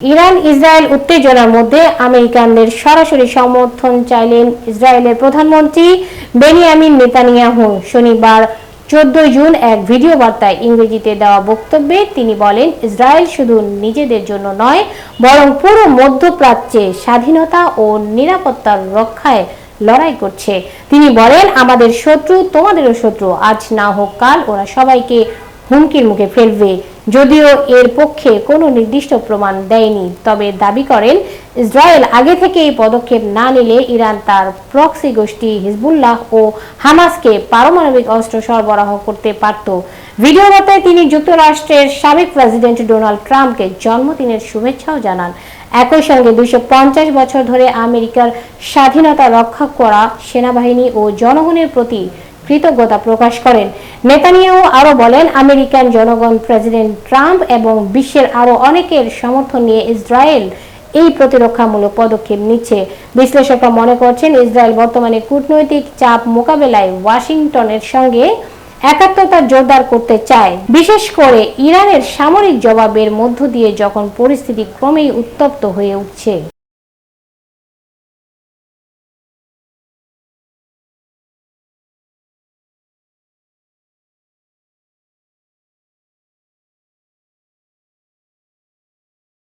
Iran, Israel উত্তেজনার মধ্যে আমেরিকানদের সরাসরি সমর্থন চাইলেন ইসরায়েলের প্রধানমন্ত্রী বেনিয়ামিন নেতানিয়াহু। শনিবার চোদ্দ জুন এক ভিডিও বার্তায় ইংরেজিতে দেওয়া বক্তব্যে তিনি বলেন, ইসরায়েল শুধু নিজেদের জন্য নয়, বরং পুরো মধ্যপ্রাচ্যে স্বাধীনতা ও নিরাপত্তার রক্ষায় লড়াই করছে। তিনি বলেন, আমাদের শত্রু তোমাদেরও শত্রু, আজ না হোক কাল ওরা সবাইকে হুমকির মুখে ফেলবে। যদিও এর পক্ষে কোনো নির্দিষ্ট প্রমাণ দেয়নি, তবে দাবি করেন ইসরায়েল আগে থেকে এই পদক্ষেপ না নিলে ইরান তার প্রক্সি গোষ্ঠী হিজবুল্লাহ ও হামাসকে পারমাণবিক অস্ত্র সরবরাহ করতে পারত। ভিডিও বার্তায় তিনি যুক্তরাষ্ট্রের সাবেক প্রেসিডেন্ট ডোনাল্ড ট্রাম্পকে জন্মদিনের শুভেচ্ছাও জানান। একই সঙ্গে দুইশো পঞ্চাশ বছর ধরে আমেরিকার স্বাধীনতা রক্ষা করা সেনাবাহিনী ও জনগণের প্রতি কৃতজ্ঞতা প্রকাশ করেন। নেতানিয়াহু আরও বলেন, আমেরিকান জনগণ প্রেসিডেন্ট ট্রাম্প এবং বিশ্বের আরও অনেকের সমর্থন নিয়ে ইসরায়েল এই প্রতিরক্ষামূলক পদক্ষেপ নিচ্ছে। বিশ্লেষকরা মনে করছেন, ইসরায়েল বর্তমানে কূটনৈতিক চাপ মোকাবেলায় ওয়াশিংটনের সঙ্গে একাত্মতা জোরদার করতে চায়। বিশেষ করে ইরানের সামরিক জবাবের মধ্য দিয়ে যখন পরিস্থিতি ক্রমেই উত্তপ্ত হয়ে উঠছে।